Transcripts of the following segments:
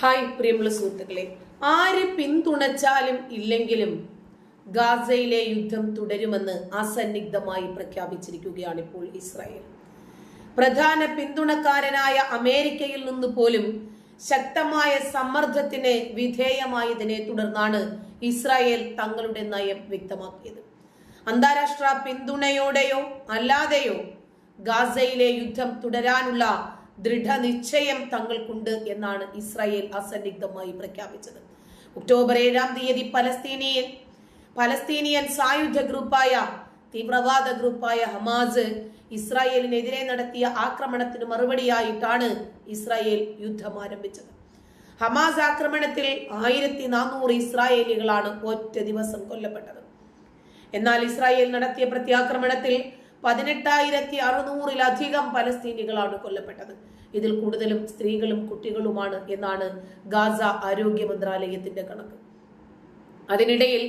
Hi പ്രിയമുള്ള സുഹൃത്തുക്കളെ. ആര് പിന്തുണച്ചാലും ഇല്ലെങ്കിലും ഗാസയിലെ യുദ്ധം തുടരുമെന്ന് അസന്നിഗ്ധമായി പ്രഖ്യാപിച്ചിരിക്കുകയാണ് ഇപ്പോൾ ഇസ്രായേൽ. പ്രധാന പിന്തുണക്കാരനായ അമേരിക്കയിൽ നിന്ന് പോലും ശക്തമായ സമ്മർദ്ദത്തിന് വിധേയമായതിനെ തുടർന്നാണ് ഇസ്രായേൽ തങ്ങളുടെ നയം വ്യക്തമാക്കിയത്. അന്താരാഷ്ട്ര പിന്തുണയോടെയോ അല്ലാതെയോ ഗാസയിലെ യുദ്ധം തുടരാനുള്ള ദൃഢനിശ്ചയം തങ്ങൾക്കുണ്ട് എന്നാണ് ഇസ്രായേൽ അസന്നിഗ്ധമായി പ്രഖ്യാപിച്ചത്. ഒക്ടോബർ ഏഴാം തീയതി പലസ്തീനിയൻ പലസ്തീനിയൻ സായുധ ഗ്രൂപ്പായ തീവ്രവാദ ഗ്രൂപ്പായ ഹമാസ് ഇസ്രായേലിനെതിരെ നടത്തിയ ആക്രമണത്തിന് മറുപടിയായിട്ടാണ് ഇസ്രായേൽ യുദ്ധം ആരംഭിച്ചത്. ഹമാസ് ആക്രമണത്തിൽ ആയിരത്തി നാനൂറ് ഇസ്രായേലികളാണ് ഒറ്റ ദിവസം കൊല്ലപ്പെട്ടത്. എന്നാൽ ഇസ്രായേൽ നടത്തിയ പ്രത്യാക്രമണത്തിൽ പതിനെട്ടായിരത്തി അറുന്നൂറിലധികം പലസ്തീനികളാണ് കൊല്ലപ്പെട്ടത്. ഇതിൽ കൂടുതലും സ്ത്രീകളും കുട്ടികളുമാണ് എന്നാണ് ഗാസ ആരോഗ്യ മന്ത്രാലയത്തിന്റെ കണക്ക്. അതിനിടയിൽ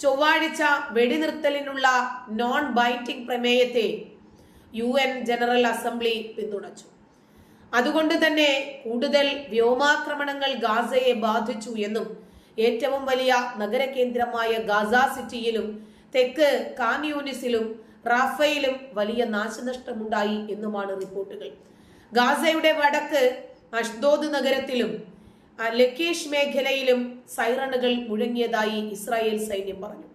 ചൊവ്വാഴ്ച വെടിനിർത്തലിനുള്ള നോൺ ബൈറ്റിംഗ് പ്രമേയത്തെ യു എൻ ജനറൽ അസംബ്ലി പിന്തുണച്ചു. അതുകൊണ്ട് തന്നെ കൂടുതൽ വ്യോമാക്രമണങ്ങൾ ഗാസയെ ബാധിച്ചു എന്നും ഏറ്റവും വലിയ നഗരകേന്ദ്രമായ ഗാസ സിറ്റിയിലും തെക്ക് കാൻയൂനിസിലും റാഫയിലും വലിയ നാശനഷ്ടമുണ്ടായി എന്നുമാണ് റിപ്പോർട്ടുകൾ. ഗാസയുടെ വടക്ക് അഷ്ദോദ് നഗരത്തിലും ലക്കേഷ് മേഖലയിലും സൈറണുകൾ മുഴങ്ങിയതായി ഇസ്രായേൽ സൈന്യം പറഞ്ഞു.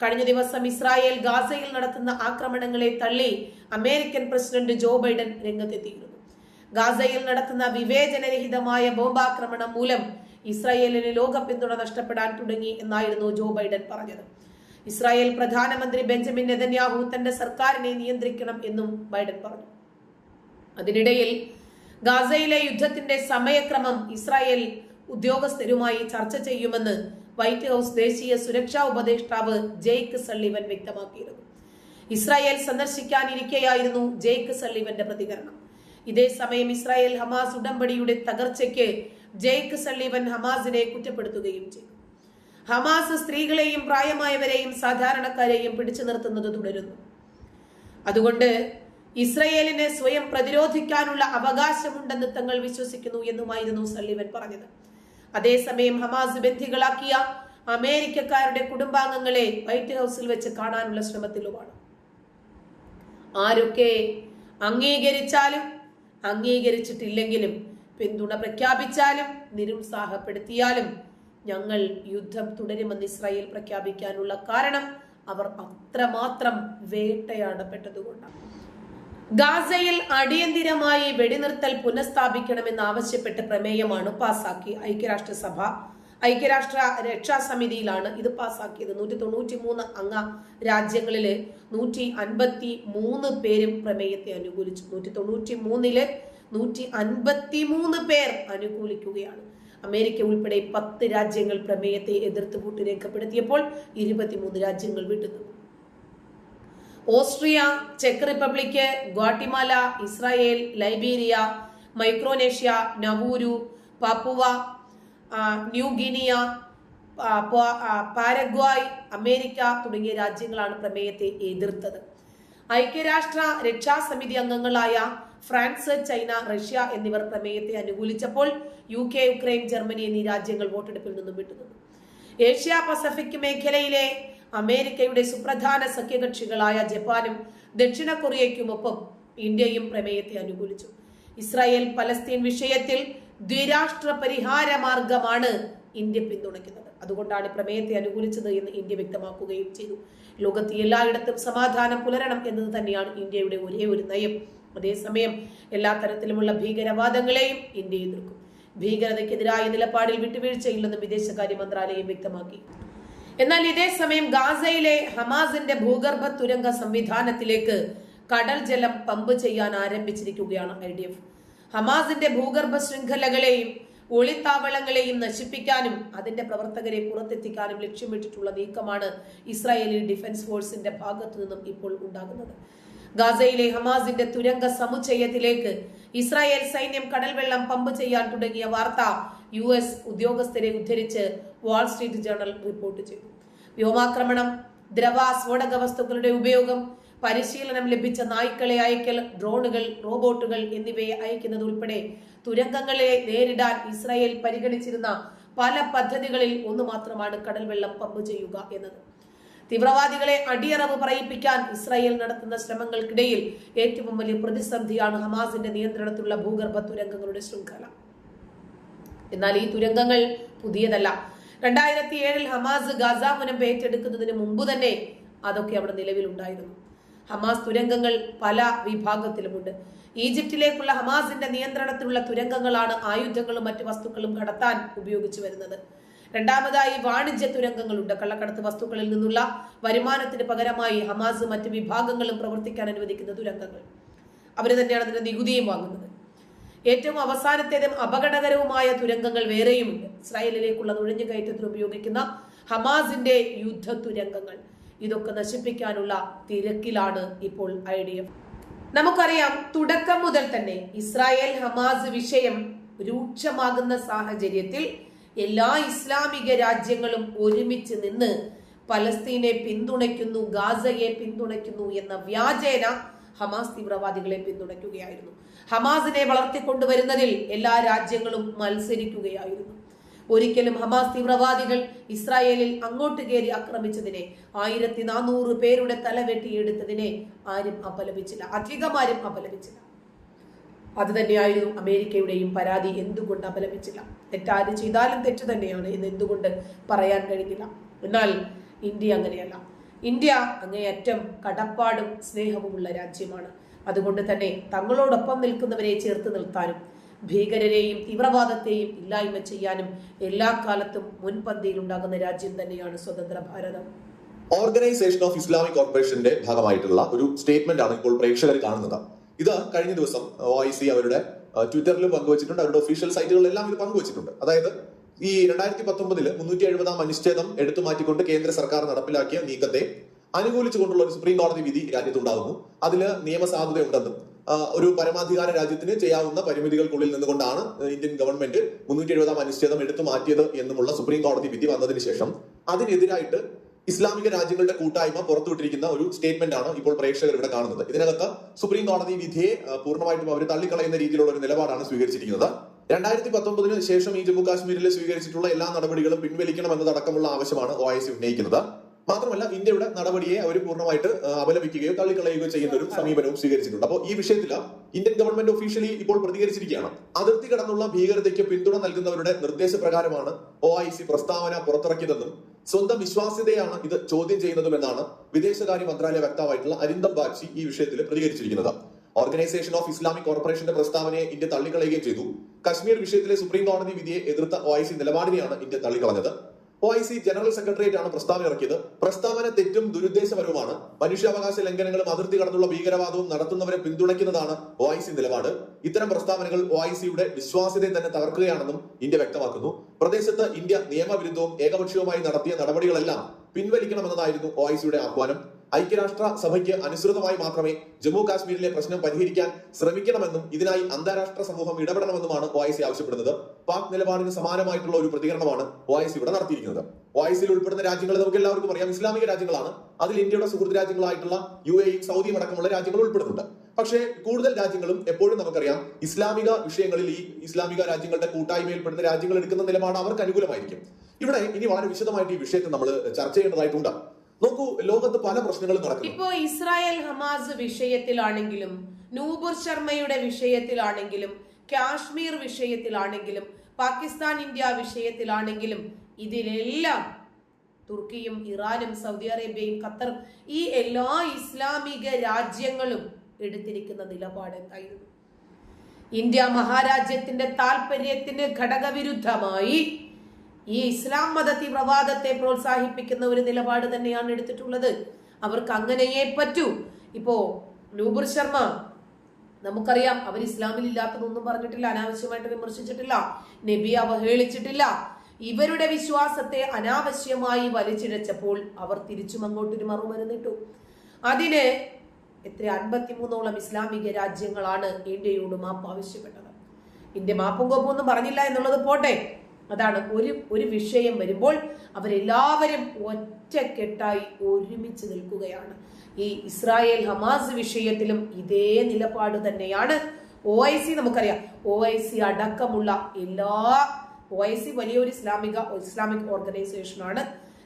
കഴിഞ്ഞ ദിവസം ഇസ്രായേൽ ഗാസയിൽ നടത്തുന്ന ആക്രമണങ്ങളെ തള്ളി അമേരിക്കൻ പ്രസിഡന്റ് ജോ ബൈഡൻ രംഗത്തെത്തിയിരുന്നു. ഗാസയിൽ നടത്തുന്ന വിവേചനരഹിതമായ ബോംബാക്രമണം മൂലം ഇസ്രായേലിന് ലോക പിന്തുണ നഷ്ടപ്പെടാൻ തുടങ്ങി എന്നായിരുന്നു ജോ ബൈഡൻ പറഞ്ഞത്. ഇസ്രായേൽ പ്രധാനമന്ത്രി ബെഞ്ചമിൻ നെതന്യാഹു തന്റെ സർക്കാരിനെ നിയന്ത്രിക്കണം എന്നും ബൈഡൻ പറഞ്ഞു. അതിനിടയിൽ ഗാസയിലെ യുദ്ധത്തിന്റെ സമയക്രമം ഇസ്രായേൽ ഉദ്യോഗസ്ഥരുമായി ചർച്ച ചെയ്യുമെന്ന് വൈറ്റ് ഹൌസ് ദേശീയ സുരക്ഷാ ഉപദേഷ്ടാവ് ജെയ്ക്ക് സള്ളിവൻ വ്യക്തമാക്കിയിരുന്നു. ഇസ്രായേൽ സന്ദർശിക്കാനിരിക്കെയായിരുന്നു ജെയ്ക്ക് സള്ളിവന്റെ പ്രതികരണം. ഇതേ സമയം ഇസ്രായേൽ ഹമാസ് ഉടമ്പടിയുടെ തകർച്ചയ്ക്ക് ജെയ്ക്ക് സള്ളിവൻ ഹമാസിനെ കുറ്റപ്പെടുത്തുകയും ചെയ്തു. ഹമാസ് സ്ത്രീകളെയും പ്രായമായവരെയും സാധാരണക്കാരെയും പിടിച്ചു നിർത്തുന്നത് തുടരുന്നു. അതുകൊണ്ട് ഇസ്രയേലിന് സ്വയം പ്രതിരോധിക്കാനുള്ള അവകാശമുണ്ടെന്ന് തങ്ങൾ വിശ്വസിക്കുന്നു എന്നുമായിരുന്നു സള്ളിവൻ പറഞ്ഞത്. അതേസമയം ഹമാസ് ബന്ധികളാക്കിയ അമേരിക്കക്കാരുടെ കുടുംബാംഗങ്ങളെ വൈറ്റ് ഹൗസിൽ വെച്ച് കാണാനുള്ള ശ്രമത്തിലുമാണ്. ആരൊക്കെ അംഗീകരിച്ചാലും അംഗീകരിച്ചിട്ടില്ലെങ്കിലും പിന്തുണ പ്രഖ്യാപിച്ചാലും നിരുത്സാഹപ്പെടുത്തിയാലും ഞങ്ങൾ യുദ്ധം തുടരുമെന്ന് ഇസ്രായേൽ പ്രഖ്യാപിക്കാനുള്ള കാരണം അവർ അത്രമാത്രം വേട്ടയാടപ്പെട്ടതുകൊണ്ടാണ്. ഗാസയിൽ അടിയന്തിരമായി വെടിനിർത്തൽ പുനഃസ്ഥാപിക്കണമെന്ന് ആവശ്യപ്പെട്ട് പ്രമേയമാണ് പാസാക്കി ഐക്യരാഷ്ട്രസഭ. ഐക്യരാഷ്ട്ര രക്ഷാ സമിതിയിലാണ് ഇത് പാസാക്കിയത്. നൂറ്റി തൊണ്ണൂറ്റി മൂന്ന് അംഗ രാജ്യങ്ങളിലെ നൂറ്റി അൻപത്തി മൂന്ന് പേരും പ്രമേയത്തെ അനുകൂലിച്ചു. നൂറ്റി തൊണ്ണൂറ്റി മൂന്നിൽ നൂറ്റി അൻപത്തി മൂന്ന് പേർ അനുകൂലിക്കുകയാണ്. അമേരിക്ക ഉൾപ്പെടെ പത്ത് രാജ്യങ്ങൾ പ്രമേയത്തെ എതിർത്ത് വോട്ട് രേഖപ്പെടുത്തിയപ്പോൾ ഇരുപത്തിമൂന്ന് രാജ്യങ്ങൾ വിട്ടുനിന്നു. Austria check Republic Guatemala Israel Liberia Micronesia Nauru Papua New Guinea Paraguay America തുടങ്ങിയ രാജ്യങ്ങളാണ് പ്രമേയത്തെ എതിർത്തത്. ഐക്യരാഷ്ട്ര രക്ഷാസമിതി അംഗങ്ങളായ ഫ്രാൻസ് ചൈന റഷ്യ എന്നിവർ പ്രമേയത്തെ അനുകൂലിച്ചപ്പോൾ യു കെ യുക്രൈൻ ജർമ്മനി എന്നീ രാജ്യങ്ങൾ വോട്ടെടുപ്പിൽ നിന്നും വിട്ടുനിന്നു. ഏഷ്യ പസഫിക് മേഖലയിലെ അമേരിക്കയുടെ സുപ്രധാന സഖ്യകക്ഷികളായ ജപ്പാനും ദക്ഷിണ കൊറിയയ്ക്കുമൊപ്പം ഇന്ത്യയും പ്രമേയത്തെ അനുകൂലിച്ചു. ഇസ്രായേൽ പലസ്തീൻ വിഷയത്തിൽ ദ്വിരാഷ്ട്ര പരിഹാര മാർഗമാണ് ഇന്ത്യ പിന്തുണയ്ക്കുന്നത്. അതുകൊണ്ടാണ് പ്രമേയത്തെ അനുകൂലിച്ചത് എന്ന് ഇന്ത്യ വ്യക്തമാക്കുകയും ചെയ്തു. ലോകത്ത് എല്ലായിടത്തും സമാധാനം പുലരണം എന്നത് തന്നെയാണ് ഇന്ത്യയുടെ ഒരേ ഒരു നയം. അതേസമയം എല്ലാ തരത്തിലുമുള്ള ഭീകരവാദങ്ങളെയും ഇന്ത്യ എതിർക്കും. ഭീകരതയ്ക്കെതിരായ നിലപാടിൽ വിട്ടുവീഴ്ചയില്ലെന്നും വിദേശകാര്യ മന്ത്രാലയം വ്യക്തമാക്കി. എന്നാൽ ഇതേ സമയം ഗാസയിലെ ഹമാസിന്റെ ഭൂഗർഭ തുരങ്ക സംവിധാനത്തിലേക്ക് കടൽ ജലം പമ്പ് ചെയ്യാൻ ആരംഭിച്ചിരിക്കുകയാണ് ഐ ഡി എഫ്. ഹമാസിന്റെ ഭൂഗർഭ ശൃംഖലകളെയും ഒളിത്താവളങ്ങളെയും നശിപ്പിക്കാനും അതിന്റെ പ്രവർത്തകരെ പുറത്തെത്തിക്കാനും ലക്ഷ്യമിട്ടിട്ടുള്ള നീക്കമാണ് ഇസ്രായേലി ഡിഫൻസ് ഫോഴ്സിന്റെ ഭാഗത്തു നിന്നും ഇപ്പോൾ ഉണ്ടാകുന്നത്. ഗാസയിലെ ഹമാസിന്റെ തുരങ്ക സമുച്ചയത്തിലേക്ക് ഇസ്രായേൽ സൈന്യം കടൽവെള്ളം പമ്പ് ചെയ്യാൻ തുടങ്ങിയ വാർത്ത യു എസ് ഉദ്യോഗസ്ഥരെ ഉദ്ധരിച്ച് വാൾസ്ട്രീറ്റ് ജേണൽ റിപ്പോർട്ട് ചെയ്തു. വ്യോമാക്രമണം ദ്രവ സ്ഫോടക വസ്തുക്കളുടെ ഉപയോഗം പരിശീലനം ലഭിച്ച നായ്ക്കളെ അയക്കൽ ഡ്രോണുകൾ റോബോട്ടുകൾ എന്നിവയെ അയക്കുന്നത് ഉൾപ്പെടെ തുരങ്കങ്ങളെ നേരിടാൻ ഇസ്രായേൽ പരിഗണിച്ചിരുന്ന പല പദ്ധതികളിൽ ഒന്ന് മാത്രമാണ് കടൽവെള്ളം പമ്പ് ചെയ്യുക എന്നത്. തീവ്രവാദികളെ അടിയറവ് പറയിപ്പിക്കാൻ ഇസ്രായേൽ നടത്തുന്ന ശ്രമങ്ങൾക്കിടയിൽ ഏറ്റവും വലിയ പ്രതിസന്ധിയാണ് ഹമാസിന്റെ നിയന്ത്രണത്തിലുള്ള ഭൂഗർഭ തുരങ്കങ്ങളുടെ ശൃംഖല. എന്നാൽ ഈ തുരങ്കങ്ങൾ പുതിയതല്ല. രണ്ടായിരത്തി ഏഴിൽ ഹമാസ് ഗാസ മുനം ഏറ്റെടുക്കുന്നതിന് മുമ്പ് തന്നെ അതൊക്കെ അവിടെ നിലവിലുണ്ടായിരുന്നു. ഹമാസ് തുരങ്കങ്ങൾ പല വിഭാഗത്തിലുമുണ്ട്. ഈജിപ്തിലേക്കുള്ള ഹമാസിന്റെ നിയന്ത്രണത്തിലുള്ള തുരങ്കങ്ങളാണ് ആയുധങ്ങളും മറ്റു വസ്തുക്കളും കടത്താൻ ഉപയോഗിച്ചു വരുന്നത്. രണ്ടാമതായി വാണിജ്യ തുരങ്കങ്ങളുണ്ട്. കള്ളക്കടത്ത് വസ്തുക്കളിൽ നിന്നുള്ള വരുമാനത്തിന് പകരമായി ഹമാസ് മറ്റ് വിഭാഗങ്ങളും പ്രവർത്തിക്കാൻ അനുവദിക്കുന്ന തുരങ്കങ്ങൾ. അവർ തന്നെയാണ് അതിന്റെ നികുതിയും വാങ്ങുന്നത്. ഏറ്റവും അവസാനത്തേതും അപകടകരവുമായ തുരങ്കങ്ങൾ വേറെയുമുണ്ട്. ഇസ്രായേലിലേക്കുള്ള നുഴഞ്ഞുകയറ്റത്തിന് ഉപയോഗിക്കുന്ന ഹമാസിന്റെ യുദ്ധ തുരങ്കങ്ങൾ ഇതൊക്കെ നശിപ്പിക്കാനുള്ള തിരക്കിലാണ് ഇപ്പോൾ ഐ ഡി എഫ്. നമുക്കറിയാം തുടക്കം മുതൽ തന്നെ ഇസ്രായേൽ ഹമാസ് വിഷയം രൂക്ഷമാകുന്ന സാഹചര്യത്തിൽ എല്ലാ ഇസ്ലാമിക രാജ്യങ്ങളും ഒരുമിച്ച് നിന്ന് പലസ്തീനെ പിന്തുണയ്ക്കുന്നു ഗാസയെ പിന്തുണയ്ക്കുന്നു എന്ന വ്യാജേന ഹമാസ് തീവ്രവാദികളെ പിന്തുണയ്ക്കുകയായിരുന്നു. ഹമാസിനെ വളർത്തിക്കൊണ്ടുവരുന്നതിൽ എല്ലാ രാജ്യങ്ങളും മത്സരിക്കുകയായിരുന്നു. ഒരിക്കലും ഹമാസ് തീവ്രവാദികൾ ഇസ്രായേലിൽ അങ്ങോട്ട് കയറി ആക്രമിച്ചതിനെ ആയിരത്തി നാനൂറ് പേരുടെ തല വെട്ടിയെടുത്തതിനെ ആരും അപലപിച്ചില്ല അധികമാരും അപലപിച്ചില്ല. അത് തന്നെയായിരുന്നു അമേരിക്കയുടെയും പരാതി എന്തുകൊണ്ട് അപലപിച്ചില്ല. തെറ്റാര് ചെയ്താലും തെറ്റ് തന്നെയാണ് എന്ന് എന്തുകൊണ്ട് പറയാൻ കഴിഞ്ഞില്ല. എന്നാൽ ഇന്ത്യ അങ്ങനെയല്ല. ഇന്ത്യ അങ്ങേയറ്റം കടപ്പാടും സ്നേഹവുമുള്ള രാജ്യമാണ്. അതുകൊണ്ട് തന്നെ തങ്ങളോടൊപ്പം നിൽക്കുന്നവരെ ചേർത്ത് നിർത്താനും ഭീകരരെയും തീവ്രവാദത്തെയും ഇല്ലായ്മ ചെയ്യാനും എല്ലാ കാലത്തും മുൻപന്തിയിൽ ഉണ്ടാകുന്ന രാജ്യം തന്നെയാണ് സ്വതന്ത്ര ഭാരതം. ഓർഗനൈസേഷൻ ഓഫ് ഇസ്ലാമിക് കോർപ്പറേഷന്റെ ഭാഗമായിട്ടുള്ള ഒരു സ്റ്റേറ്റ്മെന്റ് ആണ് ഇപ്പോൾ പ്രേക്ഷകർ കാണുന്നത്. ഇത് കഴിഞ്ഞ ദിവസം ഒ ഐ സി അവരുടെ ട്വിറ്ററിലും പങ്കുവച്ചിട്ടുണ്ട്. അവരുടെ ഒഫീഷ്യൽ സൈറ്റുകളിലെല്ലാം ഇത് പങ്കുവച്ചിട്ടുണ്ട്. അതായത് ഈ രണ്ടായിരത്തി പത്തൊമ്പതിൽ മുന്നൂറ്റി എഴുപതാം അനുച്ഛേദം എടുത്തു മാറ്റിക്കൊണ്ട് കേന്ദ്ര സർക്കാർ നടപ്പിലാക്കിയ നീക്കത്തെ അനുകൂലിച്ചുകൊണ്ടുള്ള ഒരു സുപ്രീം കോടതി വിധി രാജ്യത്തുണ്ടാകുന്നു അതിൽ നിയമസാധുത ഉണ്ടെന്നും ഒരു പരമാധികാര രാജ്യത്തിന് ചെയ്യാവുന്ന പരിമിതികൾക്കുള്ളിൽ നിന്നുകൊണ്ടാണ് ഇന്ത്യൻ ഗവൺമെന്റ് മുന്നൂറ്റി എഴുപതാം അനുച്ഛേദം എടുത്തു മാറ്റിയത് എന്നുമുള്ള സുപ്രീം കോടതി വിധി വന്നതിന് ശേഷം അതിനെതിരായിട്ട് ഇസ്ലാമിക രാജ്യങ്ങളുടെ കൂട്ടായ്മ പുറത്തുവിട്ടിരിക്കുന്ന ഒരു സ്റ്റേറ്റ്മെന്റ് ആണ് ഇപ്പോൾ പ്രേക്ഷകർ ഇവിടെ കാണുന്നത്. ഇതിനകത്ത് സുപ്രീം കോടതി വിധിയെ പൂർണമായിട്ടും അവർ തള്ളിക്കളയുന്ന രീതിയിലുള്ള ഒരു നിലപാടാണ് സ്വീകരിച്ചിരിക്കുന്നത്. രണ്ടായിരത്തി പത്തൊമ്പതിന് ശേഷം ഈ ജമ്മു കാശ്മീരിൽ സ്വീകരിച്ചിട്ടുള്ള എല്ലാ നടപടികളും പിൻവലിക്കണം എന്നതടക്കമുള്ള ആവശ്യമാണ് ഒ ഐ സി ഉന്നയിക്കുന്നത്. മാത്രമല്ല ഇന്ത്യയുടെ നടപടിയെ അവർ പൂർണമായിട്ട് അപലപിക്കുകയോ തള്ളിക്കളയുകയോ ചെയ്യുന്ന ഒരു സമീപനവും സ്വീകരിച്ചിട്ടുണ്ട്. അപ്പോൾ ഈ വിഷയത്തിൽ ഇന്ത്യൻ ഗവൺമെന്റ് ഒഫീഷ്യലി ഇപ്പോൾ പ്രതികരിച്ചിരിക്കുകയാണ്. അതിർത്തി കടന്നുള്ള ഭീകരതയ്ക്ക് പിന്തുണ നൽകുന്നവരുടെ നിർദ്ദേശപ്രകാരമാണ് ഒ ഐ സി പ്രസ്താവന പുറത്തിറക്കിയതെന്നും സ്വന്തം വിശ്വാസ്യതയാണ് ഇത് ചോദ്യം ചെയ്യുന്നതുമെന്നാണ് വിദേശകാര്യ മന്ത്രാലയ വക്താവായിട്ടുള്ള അരിന്ദം ബാഗ്ചി ഈ വിഷയത്തിൽ പ്രതികരിച്ചിരിക്കുന്നത്. ഓർഗനൈസേഷൻ ഓഫ് ഇസ്ലാമിക് കോർപ്പറേഷന്റെ പ്രസ്താവനയെ ഇന്ത്യ തള്ളിക്കളയുകയും ചെയ്തു. കശ്മീർ വിഷയത്തിലെ സുപ്രീം കോടതി വിധിയെ എതിർത്ത ഒ നിലപാടിനെയാണ് India തള്ളിക്കളഞ്ഞത്. O I C general secretariat ആണ് പ്രസ്താവന ഇറക്കിയത്. പ്രസ്താവന തെറ്റും ദുരുദ്ദേശപരവുമാണ്. മനുഷ്യാവകാശ ലംഘനങ്ങളും അതിർത്തി കടന്നുള്ള ഭീകരവാദവും നടത്തുന്നവരെ പിന്തുണയ്ക്കുന്നതാണ് ഒ ഐ സി നിലപാട്. ഇത്തരം പ്രസ്താവനകൾ ഒ ഐ സിയുടെ വിശ്വാസ്യതയെ തന്നെ തകർക്കുകയാണെന്നും ഇന്ത്യ വ്യക്തമാക്കുന്നു. പ്രദേശത്ത് ഇന്ത്യ നിയമവിരുദ്ധവും ഏകപക്ഷീയവുമായി നടത്തിയ നടപടികളെല്ലാം പിൻവലിക്കണമെന്നതായിരുന്നു ഒ ഐ സിയുടെ ആഹ്വാനം. ഐക്യരാഷ്ട്ര സഭയ്ക്ക് അനുസൃതമായി മാത്രമേ ജമ്മു കാശ്മീരിലെ പ്രശ്നം പരിഹരിക്കാൻ ശ്രമിക്കണമെന്നും ഇതിനായി അന്താരാഷ്ട്ര സമൂഹം ഇടപെടണമെന്നുമാണ് ഒ ഐ ആവശ്യപ്പെടുന്നത്. പാക് നിലപാടിന് സമാനമായിട്ടുള്ള ഒരു പ്രതികരണമാണ് ഒ ഇവിടെ നടത്തിയിരിക്കുന്നത്. ഒ ഐ സിയിൽ ഉൾപ്പെടുന്ന രാജ്യങ്ങൾ നമുക്ക് എല്ലാവർക്കും അറിയാം. ഇസ്ലാമിക രാജ്യങ്ങളാണ്. അതിൽ ഇന്ത്യയുടെ സുഹൃത്ത് രാജ്യങ്ങളായിട്ടുള്ള യു എയും സൗദിയും അടക്കമുള്ള രാജ്യങ്ങൾ ഉൾപ്പെടുന്നുണ്ട്. പക്ഷേ കൂടുതൽ രാജ്യങ്ങളും എപ്പോഴും നമുക്കറിയാം ഇസ്ലാമിക വിഷയങ്ങളിൽ ഈ ഇസ്ലാമിക രാജ്യങ്ങളുടെ കൂട്ടായ്മയിൽപ്പെടുന്ന രാജ്യങ്ങൾ എടുക്കുന്ന നിലപാട് അവർക്ക് അനുകൂലമായിരിക്കും. ഇവിടെ ഇനി വളരെ വിശദമായിട്ട് ഈ വിഷയത്തെ നമ്മൾ ചർച്ച ചെയ്യേണ്ടതായിട്ടുണ്ട്. നോക്കൂ ലോകത്ത് പല പ്രശ്നങ്ങളും നടക്കുന്നു. ഇപ്പോ ഇസ്രായേൽ ഹമാസ് വിഷയത്തിലാണെങ്കിലും നൂപുർ ശർമ്മയുടെ വിഷയത്തിലാണെങ്കിലും കാശ്മീർ വിഷയത്തിലാണെങ്കിലും പാകിസ്ഥാൻ ഇന്ത്യ വിഷയത്തിലാണെങ്കിലും ഇതിലെല്ലാം തുർക്കിയും ഇറാനും സൗദി അറേബ്യയും ഖത്തർ ഈ എല്ലാ ഇസ്ലാമിക രാജ്യങ്ങളും എടുത്തിരിക്കുന്ന നിലപാട് എന്തായിരുന്നു? ഇന്ത്യ മഹാരാജ്യത്തിന്റെ താല്പര്യത്തിന് ഘടകവിരുദ്ധമായി ഈ ഇസ്ലാം മതത്തി പ്രവാദത്തെ പ്രോത്സാഹിപ്പിക്കുന്ന ഒരു നിലപാട് തന്നെയാണ് എടുത്തിട്ടുള്ളത്. അവർക്ക് അങ്ങനെയേ പറ്റൂ. ഇപ്പോ നൂബുർ ശർമ്മ നമുക്കറിയാം അവർ ഇസ്ലാമിൽ ഇല്ലാത്തതൊന്നും പറഞ്ഞിട്ടില്ല അനാവശ്യമായിട്ട് വിമർശിച്ചിട്ടില്ല നബി അവഹേളിച്ചിട്ടില്ല. ഇവരുടെ വിശ്വാസത്തെ അനാവശ്യമായി വലിച്ചിഴച്ചപ്പോൾ അവർ തിരിച്ചും അങ്ങോട്ടൊരു മറുമരുന്നിട്ടു. അതിന് എത്ര അൻപത്തിമൂന്നോളം ഇസ്ലാമിക രാജ്യങ്ങളാണ് ഇന്ത്യയോട് മാപ്പ് ആവശ്യപ്പെട്ടത്. ഇന്ത്യ മാപ്പും കോപ്പും ഒന്നും പറഞ്ഞില്ല എന്നുള്ളത് പോട്ടെ. അതാണ് ഒരു ഒരു വിഷയം വരുമ്പോൾ അവരെല്ലാവരും ഒറ്റക്കെട്ടായി ഒരുമിച്ച് നിൽക്കുകയാണ്. ഈ ഇസ്രായേൽ ഹമാസ് വിഷയത്തിലും ഇതേ നിലപാട് തന്നെയാണ്. ഒ ഐ സി നമുക്കറിയാം. ഒ ഐ സി അടക്കമുള്ള എല്ലാ ഒ ഐ സി വലിയൊരു ഇസ്ലാമിക ഇസ്ലാമിക് ഓർഗനൈസേഷനാണ്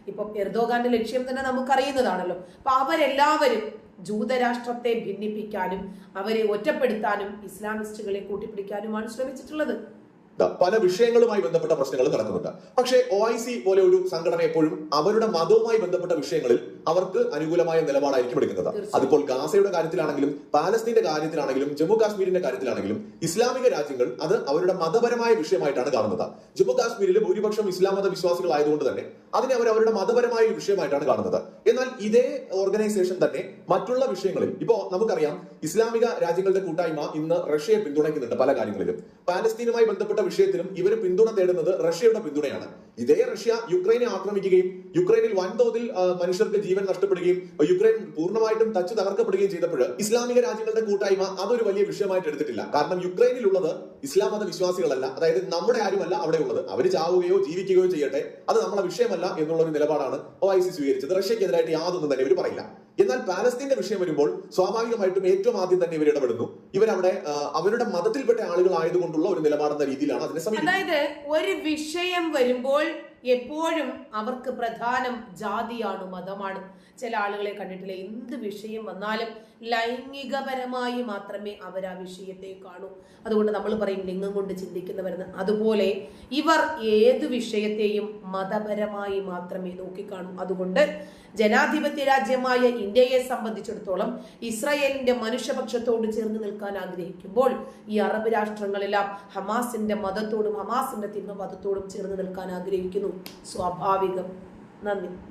ഇപ്പം എർദോഗാന്റെ ലക്ഷ്യം തന്നെ നമുക്കറിയുന്നതാണല്ലോ. അപ്പൊ അവരെല്ലാവരും ജൂതരാഷ്ട്രത്തെ ഭിന്നിപ്പിക്കാനും അവരെ ഒറ്റപ്പെടുത്താനും ഇസ്ലാമിസ്റ്റുകളെ കൂട്ടിപ്പിടിക്കാനുമാണ് ശ്രമിച്ചിട്ടുള്ളത്. പല വിഷയങ്ങളുമായി ബന്ധപ്പെട്ട പ്രശ്നങ്ങൾ നടക്കുന്നുണ്ട്. പക്ഷേ ഒ ഐ സി പോലെ ഒരു സംഘടന എപ്പോഴും അവരുടെ മതവുമായി ബന്ധപ്പെട്ട വിഷയങ്ങളിൽ അവർക്ക് അനുകൂലമായ നിലപാടായിരിക്കും എടുക്കുന്നത്. അതിപ്പോൾ ഗാസയുടെ കാര്യത്തിലാണെങ്കിലും പാലസ്തീന്റെ കാര്യത്തിലാണെങ്കിലും ജമ്മു കാശ്മീരിന്റെ കാര്യത്തിലാണെങ്കിലും ഇസ്ലാമിക രാജ്യങ്ങൾ അത് അവരുടെ മതപരമായ വിഷയമായിട്ടാണ് കാണുന്നത്. ജമ്മു കാശ്മീരിൽ ഭൂരിപക്ഷം ഇസ്ലാം മത വിശ്വാസികളായതുകൊണ്ട് തന്നെ അതിനെ അവർ അവരുടെ മതപരമായ വിഷയമായിട്ടാണ് കാണുന്നത്. എന്നാൽ ഇതേ ഓർഗനൈസേഷൻ തന്നെ മറ്റുള്ള വിഷയങ്ങളിൽ ഇപ്പോ നമുക്കറിയാം ഇസ്ലാമിക രാജ്യങ്ങളുടെ കൂട്ടായ്മ ഇന്ന് റഷ്യയെ പിന്തുണയ്ക്കുന്നുണ്ട് പല കാര്യങ്ങളിലും. പാലസ്തീനുമായി ബന്ധപ്പെട്ട വിഷയത്തിലും ഇവർ പിന്തുണ തേടുന്നത് റഷ്യയുടെ പിന്തുണയാണ്. ഇതേ റഷ്യ യുക്രൈനെ ആക്രമിക്കുകയും യുക്രൈനിൽ വൻതോതിൽ മനുഷ്യർക്ക് ജീവൻ നഷ്ടപ്പെടുകയും യുക്രൈൻ പൂർണമായിട്ടും തച്ചു തകർക്കപ്പെടുകയും ചെയ്തപ്പോൾ ഇസ്ലാമിക രാജ്യങ്ങളുടെ കൂട്ടായ്മ അതൊരു വലിയ വിഷയമായിട്ട് എടുത്തിട്ടില്ല. കാരണം യുക്രൈനിലുള്ളത് ഇസ്ലാം മത വിശ്വാസികളല്ല. അതായത് നമ്മുടെ ആരുമല്ല അവിടെ ഉള്ളത് അവർ ചാവുകയോ ജീവിക്കുകയോ ചെയ്യട്ടെ അത് നമ്മളെ വിഷയമല്ല എന്നുള്ള ഒരു നിലപാടാണ് ഒഐസി സ്വീകരിച്ചത്. റഷ്യക്കെതിരായിട്ട് യാതൊന്നും തന്നെ ഇവർ പറയില്ല. എന്നാൽ പാലസ്തീന്റെ വിഷയം വരുമ്പോൾ സ്വാഭാവികമായിട്ടും ഏറ്റവും ആദ്യം തന്നെ ഇവർ ഇടപെടുന്നു. ഇവരവിടെ അവരുടെ മതത്തിൽപ്പെട്ട ആളുകൾ ആയതുകൊണ്ടുള്ള ഒരു നിലപാടെന്ന രീതിയിലാണ് അതിനെ സമീപിക്കുന്നത്. അതായത് ഒരു വിഷയം വരുമ്പോൾ എപ്പോഴും അവർക്ക് പ്രധാനം ജാതിയാണ് മതമാണ്. ചില ആളുകളെ കണ്ടിട്ടില്ല? എന്ത് വിഷയം വന്നാലും ലൈംഗികപരമായി മാത്രമേ അവർ ആ വിഷയത്തെ കാണൂ. അതുകൊണ്ട് നമ്മൾ പറയും ലിംഗം കൊണ്ട് ചിന്തിക്കുന്നവരെന്ന്. അതുപോലെ ഇവർ ഏത് വിഷയത്തെയും മതപരമായി മാത്രമേ നോക്കിക്കാണൂ. അതുകൊണ്ട് ജനാധിപത്യ രാജ്യമായ ഇന്ത്യയെ സംബന്ധിച്ചിടത്തോളം ഇസ്രായേലിന്റെ മനുഷ്യപക്ഷത്തോട് ചേർന്ന് നിൽക്കാൻ ആഗ്രഹിക്കുമ്പോൾ ഈ അറബ് രാഷ്ട്രങ്ങളെല്ലാം ഹമാസിന്റെ മതത്തോടും ഹമാസിന്റെ തിന്മ മതത്തോടും ചേർന്ന് നിൽക്കാൻ ആഗ്രഹിക്കുന്നു. സ്വാഭാവികം. നന്ദി.